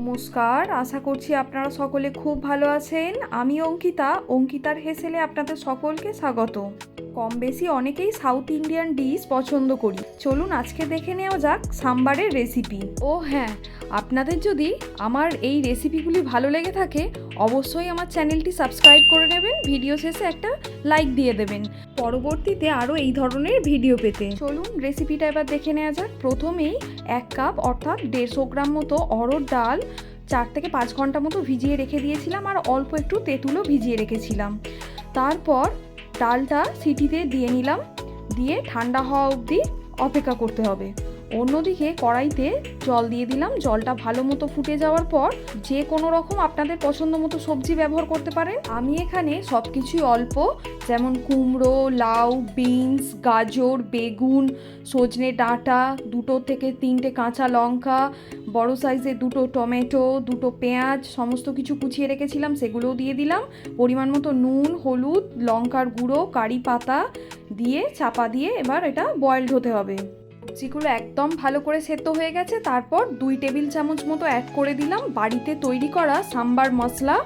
নমস্কার। আশা করছি আপনারা সকলে খুব ভালো আছেন। আমি অঙ্কিতা, অঙ্কিতার হেসেলে আপনাদের সকলকে স্বাগত কম বেশি অনেকেই সাউথ ইন্ডিয়ান ডিশ পছন্দ করি। চলুন আজকে দেখে নেওয়া যাক সাম্বারের রেসিপি ও হ্যাঁ আপনাদের যদি আমার এই রেসিপিগুলি ভালো লেগে থাকে, অবশ্যই আমার চ্যানেলটি সাবস্ক্রাইব করে নেবেন ভিডিও শেষে একটা লাইক দিয়ে দেবেন। পরবর্তীতে আরও এই ধরনের ভিডিও পেতে। চলুন রেসিপিটা এবার দেখে নেওয়া যাক। প্রথমেই এক কাপ অর্থাৎ দেড়শো গ্রাম মতো অরড় ডাল, চার থেকে পাঁচ ঘণ্টা মতো ভিজিয়ে রেখে দিয়েছিলাম আর অল্প একটু তেঁতুলও ভিজিয়ে রেখেছিলাম। তারপর ডালটা সিটিতে দিয়ে নিলাম। দিয়ে ঠান্ডা হওয়া অবধি অপেক্ষা করতে হবে। অন্যদিকে কড়াইতে জল দিয়ে দিলাম। জলটা ভালো মতো ফুটে যাওয়ার পর যে কোনো রকম আপনাদের পছন্দ মতো সবজি ব্যবহার করতে পারেন। আমি এখানে সব কিছুই অল্প, যেমন কুমড়ো, লাউ, বিনস, গাজর, বেগুন, সজনে ডাঁটা, দুটো থেকে তিনটে কাঁচা লঙ্কা, বড় সাইজের দুটো টমেটো, দুটো পেঁয়াজ, সমস্ত কিছু কুচিয়ে রেখেছিলাম, সেগুলোও দিয়ে দিলাম। পরিমাণ মতো নুন, হলুদ, লঙ্কার গুঁড়ো, কারি পাতা দিয়ে চাপা দিয়ে এবার এটা বয়েলড হতে হবে। সবজিগুলো একদম ভালো করে সেদ্ধ হয়ে গেছে। তারপর দুই টেবিল চামচ মতো অ্যাড করে দিলাম। বাড়িতে তৈরি করা সাম্বার মশলা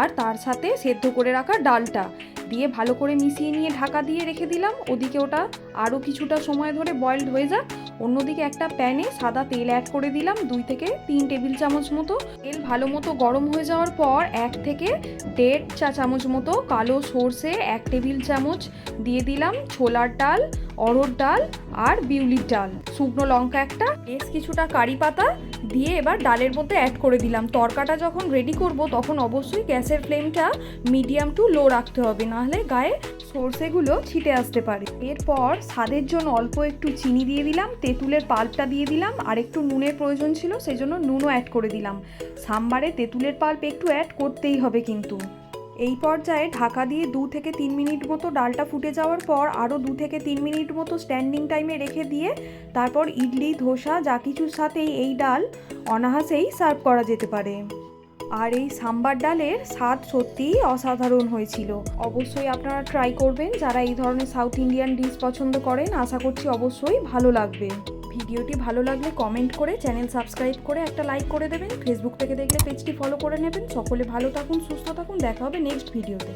আর তার সাথে সেদ্ধ করে রাখা ডালটা দিয়ে ভালো করে মিশিয়ে নিয়ে ঢাকা দিয়ে রেখে দিলাম। ওদিকে ওটা আরও কিছুটা সময় ধরে বয়েলড হয়ে যাক। অন্যদিকে একটা প্যানে সাদা তেল অ্যাড করে দিলাম। দুই থেকে তিন টেবিল চামচ মতো তেল ভালো মতো গরম হয়ে যাওয়ার পর এক থেকে দেড় চা চামচ মতো কালো সর্ষে এক টেবিল চামচ দিয়ে দিলাম ছোলার ডাল। অরড় ডাল আর বিউলির ডাল। শুকনো লঙ্কা একটা, বেশ কিছুটা কারি পাতা দিয়ে এবার ডালের মধ্যে অ্যাড করে দিলাম। তরকাটা যখন রেডি করব, তখন অবশ্যই গ্যাসের ফ্লেমটা মিডিয়াম টু লো রাখতে হবে, নাহলে গায়ে সর্ষেগুলো ছিটে আসতে পারে। এরপর স্বাদের জন্য অল্প একটু চিনি দিয়ে দিলাম, তেঁতুলের পাল্পটা দিয়ে দিলাম, আর একটু নুনের প্রয়োজন ছিল সেই জন্য নুনও অ্যাড করে দিলাম। সাম্বারে তেঁতুলের পাল্প একটু অ্যাড করতেই হবে কিন্তু। এই পর্যায়ে ঢাকা দিয়ে দু থেকে তিন মিনিট মতো ডালটা ফুটে যাওয়ার পর আরও দু থেকে তিন মিনিট মতো স্ট্যান্ডিং টাইমে রেখে দিয়ে তারপর ইডলি, ধোসা, যা কিছুর সাথেই এই ডাল অনাহাসেই সার্ভ করা যেতে পারে। আর এই সাম্বার ডালের স্বাদ সত্যিই অসাধারণ হয়েছিল। অবশ্যই আপনারা ট্রাই করবেন। যারা এই ধরনের সাউথ ইন্ডিয়ান ডিশ পছন্দ করেন, আশা করছি অবশ্যই ভালো লাগবে। ভিডিওটি ভালো লাগলে কমেন্ট করে চ্যানেল সাবস্ক্রাইব করে একটা লাইক করে দেবেন। ফেসবুক থেকে দেখলে পেজটি ফলো করে নেবেন। সকলে ভালো থাকুন, সুস্থ থাকুন। দেখা হবে নেক্সট ভিডিওতে